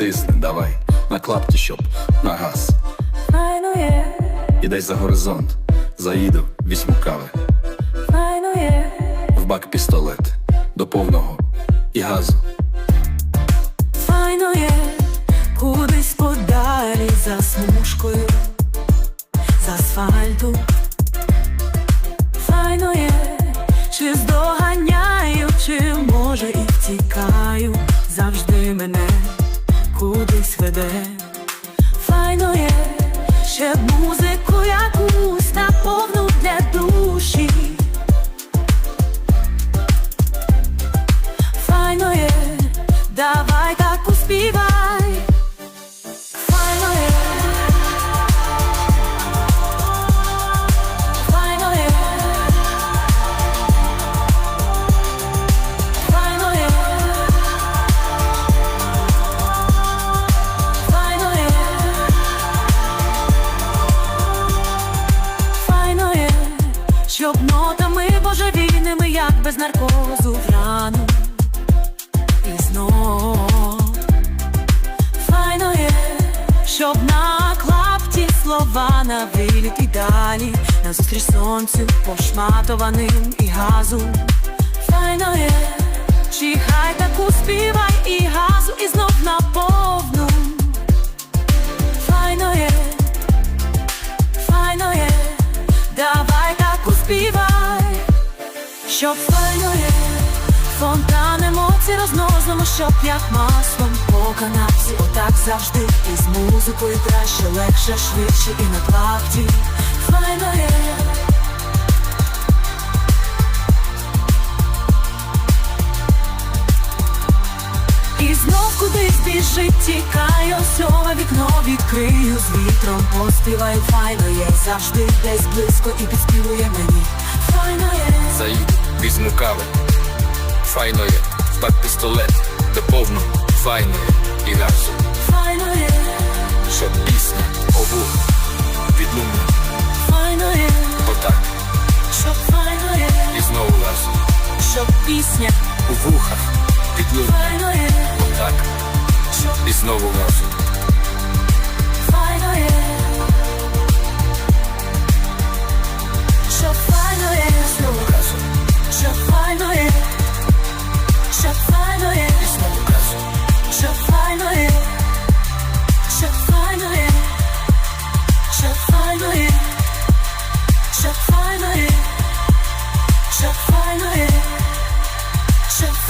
Тисни, давай, на клапті, щоб на газ. Файно є, І десь за горизонт. Заїду, візьму кави. файно є, В бак пістолет до повного і газу. файно є, кудись подалі за смужкою, з асфальту. Щоб нотами божевільними, як без наркозу в рану і знов. Файно є, щоб на клапті слова на виліт і далі. Назустріч сонцю пошматованим і газу. Файно є, Щоб файно є, фонтан емоцій розносимо, щоб як маслом по канапці. Отак завжди і з музикою краще, легше, швидше і на клапті Файно є І знов кудись біжить, тікаю, сьоме вікно відкрию з вітром поспіваю, файно є. Завжди десь близько і підспівує мені. Файно є, Заїду, візьму кави. Файно є, бак пістолет до повного. Файно є і газу. файно є, Щоб пісня ову відлунна. файно є, Отак, щоб файно є, і знову газу. щоб пісня, У вухах відлунна. файно є, Отак, щоб і знову газу. Щоб файно є, щоб файно є, щоб